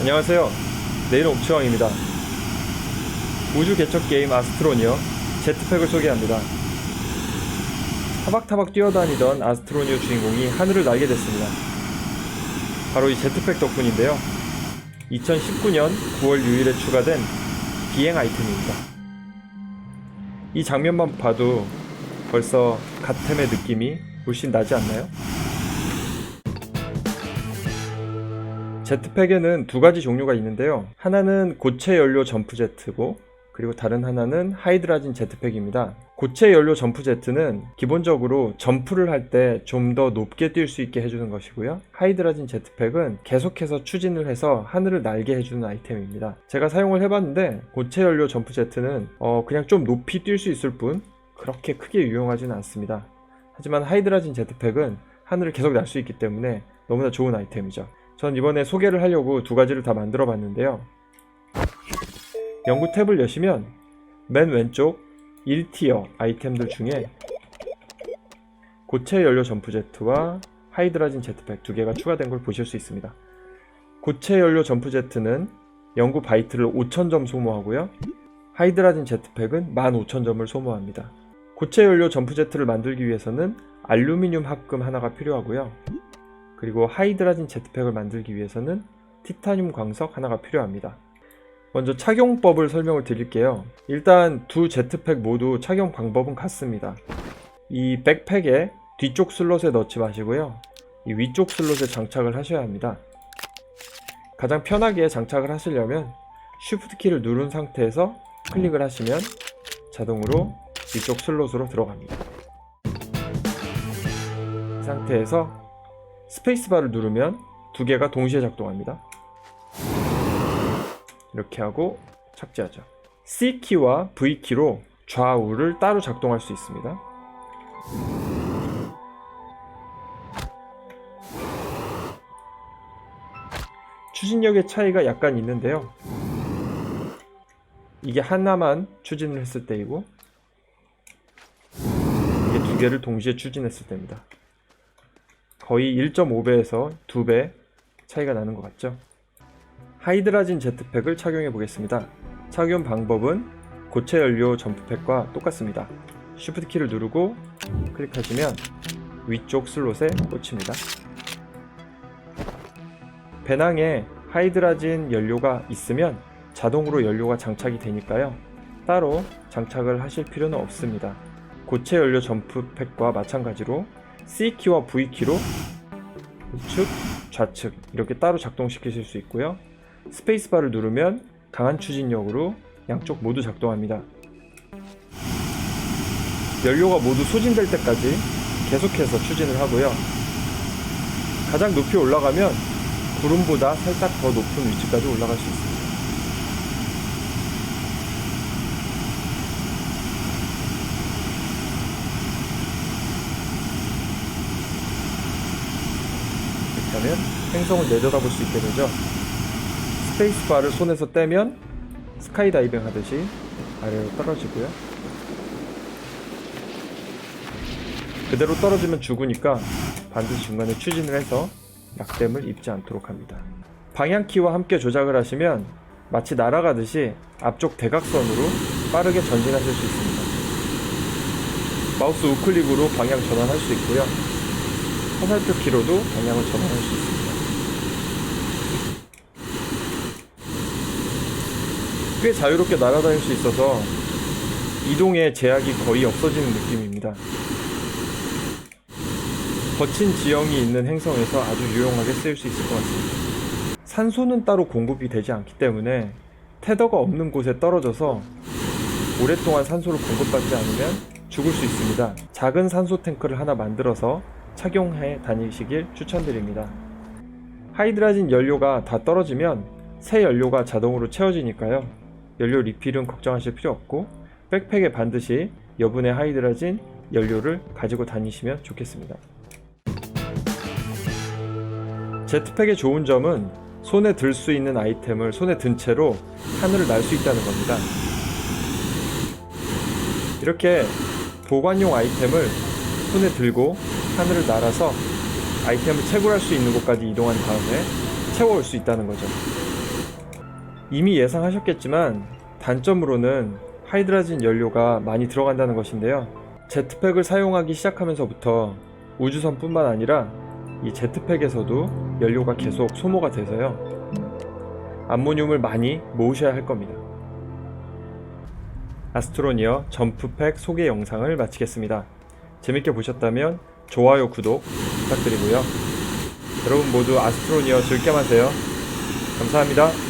안녕하세요. 내일은 옥치왕입니다. 우주 개척 게임 아스트로니어 제트팩을 소개합니다. 타박타박 뛰어다니던 아스트로니어 주인공이 하늘을 날게 됐습니다. 바로 이 제트팩 덕분인데요. 2019년 9월 6일에 추가된 비행 아이템입니다. 이 장면만 봐도 벌써 갓템의 느낌이 물씬 나지 않나요? 제트팩에는 두 가지 종류가 있는데요. 하나는 고체 연료 점프 제트고 그리고 다른 하나는 하이드라진 제트팩입니다. 고체 연료 점프 제트는 기본적으로 점프를 할 때 좀 더 높게 뛸 수 있게 해주는 것이고요. 하이드라진 제트팩은 계속해서 추진을 해서 하늘을 날게 해주는 아이템입니다. 제가 사용을 해봤는데 고체 연료 점프 제트는 어, 그냥 좀 높이 뛸 수 있을 뿐 그렇게 크게 유용하지는 않습니다. 하지만 하이드라진 제트팩은 하늘을 계속 날 수 있기 때문에 너무나 좋은 아이템이죠. 전 이번에 소개를 하려고 두 가지를 다 만들어 봤는데요. 연구 탭을 여시면 맨 왼쪽 1티어 아이템들 중에 고체 연료 점프 제트와 하이드라진 제트팩 두 개가 추가된 걸 보실 수 있습니다. 고체 연료 점프 제트는 연구 바이트를 5000점 소모하고요. 하이드라진 제트팩은 15000점을 소모합니다. 고체 연료 점프 제트를 만들기 위해서는 알루미늄 합금 하나가 필요하고요. 그리고 하이드라진 제트팩을 만들기 위해서는 티타늄 광석 하나가 필요합니다. 먼저 착용법을 설명을 드릴게요. 일단 두 제트팩 모두 착용 방법은 같습니다. 이 백팩에 뒤쪽 슬롯에 넣지 마시고요. 이 위쪽 슬롯에 장착을 하셔야 합니다. 가장 편하게 장착을 하시려면 Shift 키를 누른 상태에서 클릭을 하시면 자동으로 위쪽 슬롯으로 들어갑니다. 이 상태에서 스페이스바를 누르면 두 개가 동시에 작동합니다. 이렇게 하고 착지하죠. C키와 V키로 좌우를 따로 작동할 수 있습니다. 추진력의 차이가 약간 있는데요. 이게 하나만 추진을 했을 때이고 이게 두 개를 동시에 추진했을 때입니다. 거의 1.5배에서 2배 차이가 나는 것 같죠? 하이드라진 제트팩을 착용해 보겠습니다. 착용 방법은 고체 연료 점프팩과 똑같습니다. Shift 키를 누르고 클릭하시면 위쪽 슬롯에 꽂힙니다. 배낭에 하이드라진 연료가 있으면 자동으로 연료가 장착이 되니까요. 따로 장착을 하실 필요는 없습니다. 고체 연료 점프팩과 마찬가지로 C키와 V키로 우측, 좌측 이렇게 따로 작동시키실 수 있고요. 스페이스바를 누르면 강한 추진력으로 양쪽 모두 작동합니다. 연료가 모두 소진될 때까지 계속해서 추진을 하고요. 가장 높이 올라가면 구름보다 살짝 더 높은 위치까지 올라갈 수 있습니다. 하면 행성을 내려다 볼 수 있게 되죠. 스페이스바를 손에서 떼면 스카이다이빙 하듯이 아래로 떨어지고요. 그대로 떨어지면 죽으니까 반드시 중간에 추진을 해서 약댐을 입지 않도록 합니다. 방향키와 함께 조작을 하시면 마치 날아가듯이 앞쪽 대각선으로 빠르게 전진하실 수 있습니다. 마우스 우클릭으로 방향 전환할 수 있고요. 화살표 키로도 방향을 전환할 수 있습니다. 꽤 자유롭게 날아다닐 수 있어서 이동에 제약이 거의 없어지는 느낌입니다. 거친 지형이 있는 행성에서 아주 유용하게 쓰일 수 있을 것 같습니다. 산소는 따로 공급이 되지 않기 때문에 테더가 없는 곳에 떨어져서 오랫동안 산소를 공급받지 않으면 죽을 수 있습니다. 작은 산소 탱크를 하나 만들어서 착용해 다니시길 추천드립니다. 하이드라진 연료가 다 떨어지면 새 연료가 자동으로 채워지니까요. 연료 리필은 걱정하실 필요 없고 백팩에 반드시 여분의 하이드라진 연료를 가지고 다니시면 좋겠습니다. 제트팩의 좋은 점은 손에 들 수 있는 아이템을 손에 든 채로 하늘을 날 수 있다는 겁니다. 이렇게 보관용 아이템을 손에 들고 하늘을 날아서 아이템을 채굴할 수 있는 곳까지 이동한 다음에 채워올 수 있다는 거죠. 이미 예상하셨겠지만 단점으로는 하이드라진 연료가 많이 들어간다는 것인데요. 제트팩을 사용하기 시작하면서부터 우주선뿐만 아니라 이 제트팩에서도 연료가 계속 소모가 돼서요. 암모늄을 많이 모으셔야 할 겁니다. 아스트로니어 점프팩 소개 영상을 마치겠습니다. 재밌게 보셨다면 좋아요, 구독 부탁드리고요. 여러분 모두 아스트로니어 즐겜 하세요. 감사합니다.